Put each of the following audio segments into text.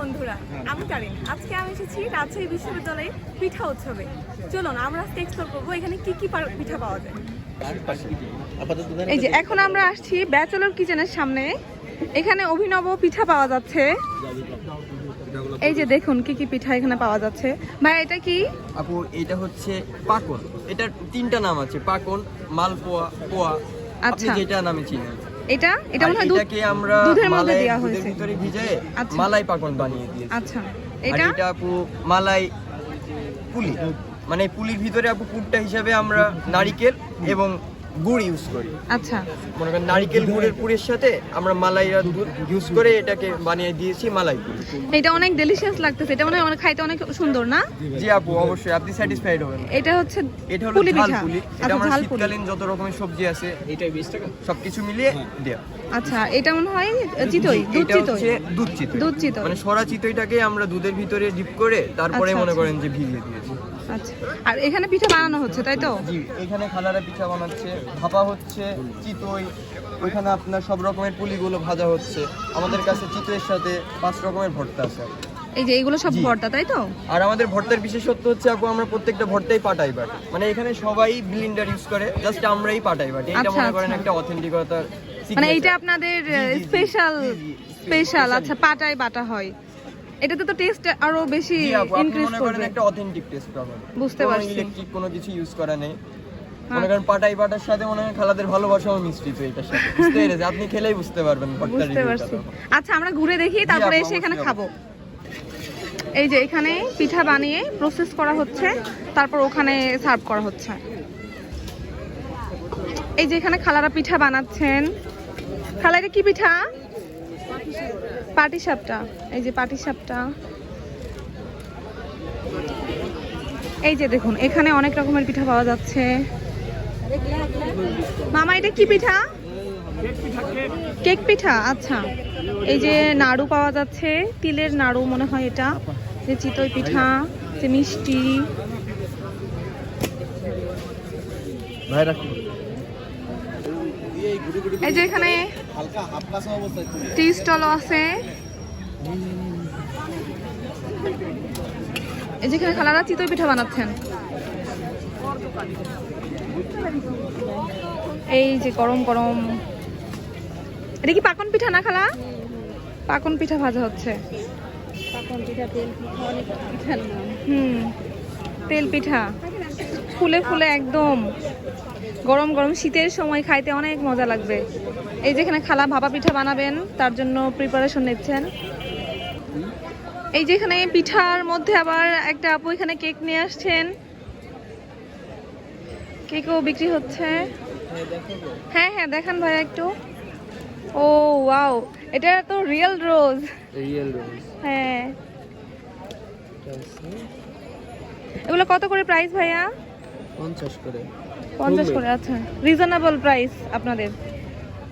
বন্ধুরা আমি কারিন। আজকে আমি এসেছি রাজশাহী বিশ্ববিদ্যালয়ে পিঠা উৎসবে। চলুন আমরা আজকে এক্সপ্লোর করব এখানে কি কি পিঠা পাওয়া যায়। এই যে এখন আমরা আসছি ব্যাচেলর কিচেনের সামনে। এখানে অভিনব পিঠা পাওয়া যাচ্ছে। এই যে দেখুন কি কি পিঠা এখানে পাওয়া যাচ্ছে। ভাই এটা কি? আপু এটা হচ্ছে পাকন। এটার তিনটা নাম আছে পাকন মালপোয়া পোয়া। আচ্ছা। যেটা নামে চিনেন। এটা? এটা মনে হয় দুধ এটাকে আমরা দুধের মধ্যে দেওয়া হয়েছে। ভিতরে ভিজে আচ্ছা। মালাই পাকন বানিয়ে দিয়েছি। আচ্ছা। এটা? এটা আপু মালাই পুলি। মানে পুলির ভিতরে আপু পুরটা হিসাবে আমরা নারিকেল এবং গুড় ইউজ করি। আচ্ছা। মনে করেন নারিকেল গুড়ের পুরের সাথে আমরা দুধ ইউজ করে এটাকে বানিয়ে দিয়েছি মালাই পুরি এটা অনেক ডেলিশিয়াস লাগতেছে। এটা মনে হয় অনেক খাইতে অনেক সুন্দর না? জি আপু অবশ্যই। আপনি স্যাটিসফাইড হবেন। এটা হচ্ছে এটা হলো ঝাল পুলি। এটা আচ্ছা আমরা শীতকালীন যত রকমের সবজি আছে এটাই 20 টাকা? সবকিছু মিলিয়ে দেয়া। আচ্ছা এটা মনে হয় চিতই দুধ চিতই? দুধ চিতই। মানে সরা চিতইটাকে আমরা দুধের ভিতরে ডিপ করে তারপরে আচ্ছা, মনে আচ্ছা। করেন যে ভিজিয়ে দিয়েছি। আচ্ছা। আর এখানে পিঠা বানানো হচ্ছে তাই তো? জি এখানে খালারা পিঠা বানাচ্ছে ভাপা হচ্ছে চিতই ওইখানে আপনার সব রকমের পুলিগুলো ভাজা হচ্ছে। আমাদের কাছে চিতইয়ের সাথে পাঁচ রকমের ভর্তা আছে। এই যে এগুলো সব। ভর্তা তাই তো? আর আমাদের ভর্তার বিশেষত্ব হচ্ছে আপু আমরা প্রত্যেকটা ভর্তাই পাটাই বাটি। মানে এখানে সবাই ব্লিন্ডার ইউজ করে জাস্ট আমরাই পাটাই বাটি। এটা আচ্ছা, মনে করেন আচ্ছা। একটা অথেন্টিকতার মানে এইটা আপনাদের স্পেশাল স্পেশাল আচ্ছা পাটায় বাটা হয়। এটাতে তো টেস্ট আরও বেশি ইনক্রিজ মনে করবে। একটা অথেন্টিক টেস্ট পাবেন। বুঝতে পারছি। ইলেকট্রিক কোনো কিছু ইউজ করা নেই। হ্যাঁ। মনে করেন পাটাই পাটার সাথে মনে হয় খালাদের ভালোবাসাও মিষ্টি তো এটার সাথে। বুঝতে পেরেছি আপনি খেলেই বুঝতে পারবেন বুঝতে পারছি। আচ্ছা আমরা ঘুরে দেখি তারপরে এসে এখানে খাব। এই যে এখানে পিঠা বানিয়ে প্রসেস করা হচ্ছে তারপর ওখানে সার্ভ করা হচ্ছে। এই যে এখানে খালারা পিঠা বানাচ্ছেন। খালা এটা কি পিঠা? পাটি সাপটা এই যে পাটি সাপটা এই যে দেখুন এখানে অনেক রকমের পিঠা পাওয়া যাচ্ছে। মামা এটা কি পিঠা? কেক পিঠা আচ্ছা। এই যে নাড়ু পাওয়া যাচ্ছে তিলের নাড়ু মনে হয় এটা যে চিতই পিঠা যে মিষ্টি। এই যে এখানে টি স্টলও আছে। এই যেখানে খালারা চিতই পিঠা বানাচ্ছেন। এই যে গরম গরম। এটা কি পাকন পিঠা না খালা? পাকন পিঠা ভাজা হচ্ছে। হুম তেল পিঠা। ফুলে ফুলে একদম। গরম গরম শীতের সময় খাইতে অনেক মজা লাগবে। এই যেখানে খালা ভাপা পিঠা বানাবেন তার জন্য প্রিপারেশন নিচ্ছেন। এই যেখানে পিঠার মধ্যে আবার একটা আপু এখানে কেক নিয়ে আসছেন। কেকও বিক্রি হচ্ছে। হ্যাঁ হ্যাঁ দেখান ভাই একটু। ও ওয়াও এটা তো রিয়েল রোজ রিয়েল রোজ হ্যাঁ। এগুলো কত করে প্রাইস ভাইয়া? পঞ্চাশ করে। পঞ্চাশ করে আচ্ছা। রিজনেবল প্রাইস আপনাদের।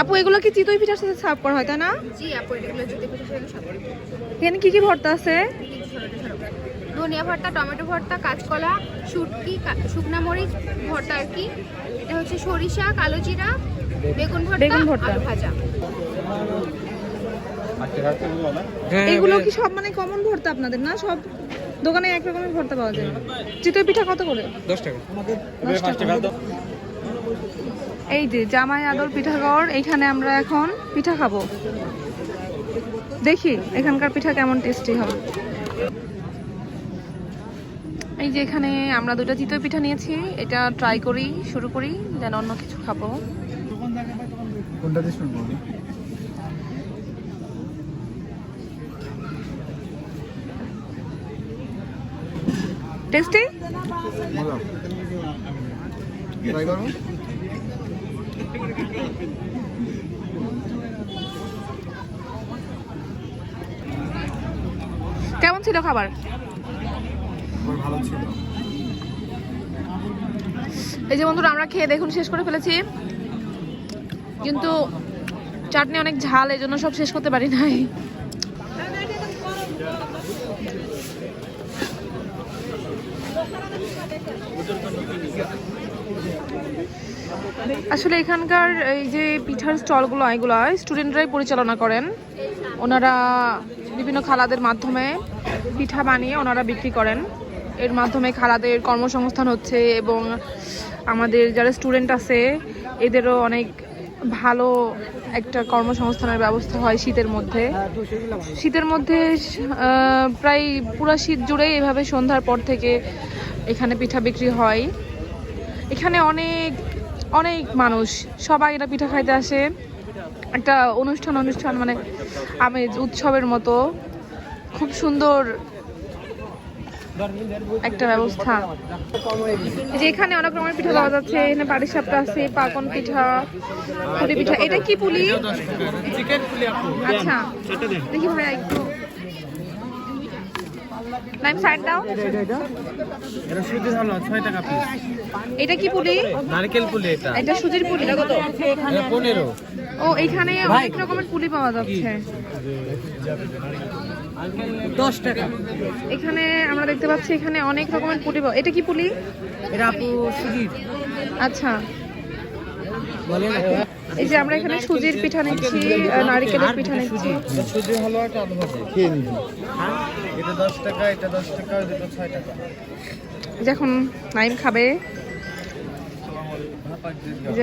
আপু এগুলো কি চিতই পিঠার সাথে সার্ভ করা হয় তাই না? জি আপু এগুলো যদি পিঠে সেগুলো সব এখানে কি কি ভর্তা আছে? ধনিয়া ভর্তা টমেটো ভর্তা কাঁচকলা শুটকি শুকনা মরিচ ভর্তা আর কি। এটা হচ্ছে সরিষা কালো জিরা বেগুন ভর্তা বেগুন ভর্তা। আলু ভাজা। এগুলো কি সব মানে কমন ভর্তা আপনাদের না? সব দোকানে এক রকমের ভর্তা পাওয়া যায়। চিতই পিঠা কত করে? দশ টাকা। দশ টাকা। এই যে জামাই আদর পিঠাগড় এইখানে আমরা এখন পিঠা খাব। দেখি এখানকার পিঠা কেমন টেস্টি হবে এই যে এখানে আমরা দুটা চিতই পিঠা নিয়েছি এটা ট্রাই করি শুরু করি যেন অন্য কিছু খাব। টেস্টি ট্রাই করব কেমন ছিল খাবার? ভালো ছিল। এই যে বন্ধুরা আমরা খেয়ে দেখুন শেষ করে ফেলেছি। কিন্তু চাটনি অনেক ঝাল এই জন্য সব শেষ করতে পারি নাই। আসলে এখানকার এই যে পিঠার স্টলগুলো, এগুলো স্টুডেন্টরাই পরিচালনা করেন। ওনারা বিভিন্ন খালাদের মাধ্যমে পিঠা বানিয়ে ওনারা বিক্রি করেন। এর মাধ্যমে খালাদের কর্মসংস্থান হচ্ছে এবং আমাদের যারা স্টুডেন্ট আছে, এদেরও অনেক ভালো একটা কর্মসংস্থানের ব্যবস্থা হয় শীতের মধ্যে। শীতের মধ্যে প্রায় পুরা শীত জুড়েই এভাবে সন্ধ্যার পর থেকে এখানে পিঠা বিক্রি হয়। এখানে অনেক অনেক মানুষ। সবাই এটা পিঠা খাইতে আসে। একটা অনুষ্ঠান অনুষ্ঠান মানে আমেজ উৎসবের মতো। খুব সুন্দর একটা ব্যবস্থা। যে এখানে অনেক রকমের পিঠা পাওয়া যাচ্ছে। এখানে পাটিসাপটা আছে পাকন পিঠা পুলি পিঠা। এটা কি পুলি? আচ্ছা। দেখি ভাইয়া একটু। নাইম সাইড দাও। এটা সুজি ভালো ছয় টাকা পিস এটা কি পুলি? নারকেল পুলি এটা। এটা সুজির পুলি কত? এটা পনেরো। ও এখানে অনেক রকমের পুলি পাওয়া যাচ্ছে। দশ টাকা। এখানে আমরা দেখতে পাচ্ছি এখানে অনেক রকমের পুলি পাওয়া এটা কি পুলি? এটা আপু সুজির। আচ্ছা। এই যে আমরা এখানে সুজির পিঠা নিচ্ছি নারকেলের পিঠা নিচ্ছি। সুজি হলো একটা আলু ভাজি এটা দশ টাকা এটা দশ টাকা দুটো ছয় টাকা এই যে এখন নাইম খাবে।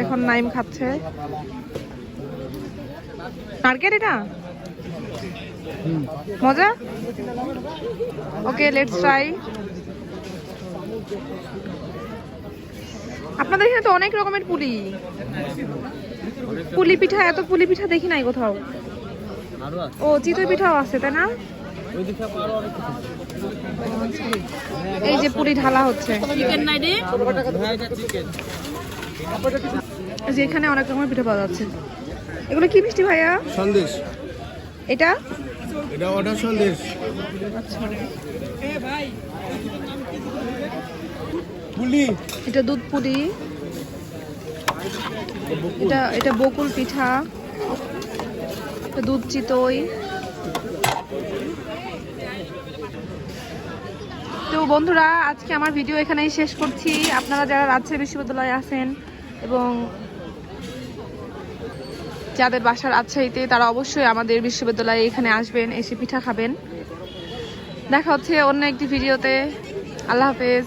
এখন নাইম খাচ্ছে। নারকেল এটা? মজা? ওকে লেটস ট্রাই আপনাদের এখানে তো অনেক রকমের পুলি। পুলি পিঠা এত পুলি পিঠা দেখি নাই কোথাও। ও চিতই পিঠাও আছে তাই না? এই যে পুরি ঢালা হচ্ছে। যে এখানে অনেক রকমের পিঠা পাওয়া যাচ্ছে। এগুলো কি মিষ্টি ভাইয়া? সন্দেশ। এটা? এটা অর্ডার সন্দেশ। পুলি এটা দুধ পুরি এটা এটা বকুল পিঠা। এটা দুধ চিতই। তো বন্ধুরা, আজকে আমার ভিডিও এখানেই শেষ করছি। আপনারা যারা রাজশাহী বিশ্ববিদ্যালয়ে আছেন এবং যাদের বাসা রাজশাহীতে, তারা অবশ্যই আমাদের বিশ্ববিদ্যালয়ে এখানে আসবেন, এসে পিঠা খাবেন। দেখা হচ্ছে অন্য একটি ভিডিওতে। আল্লাহ হাফেজ।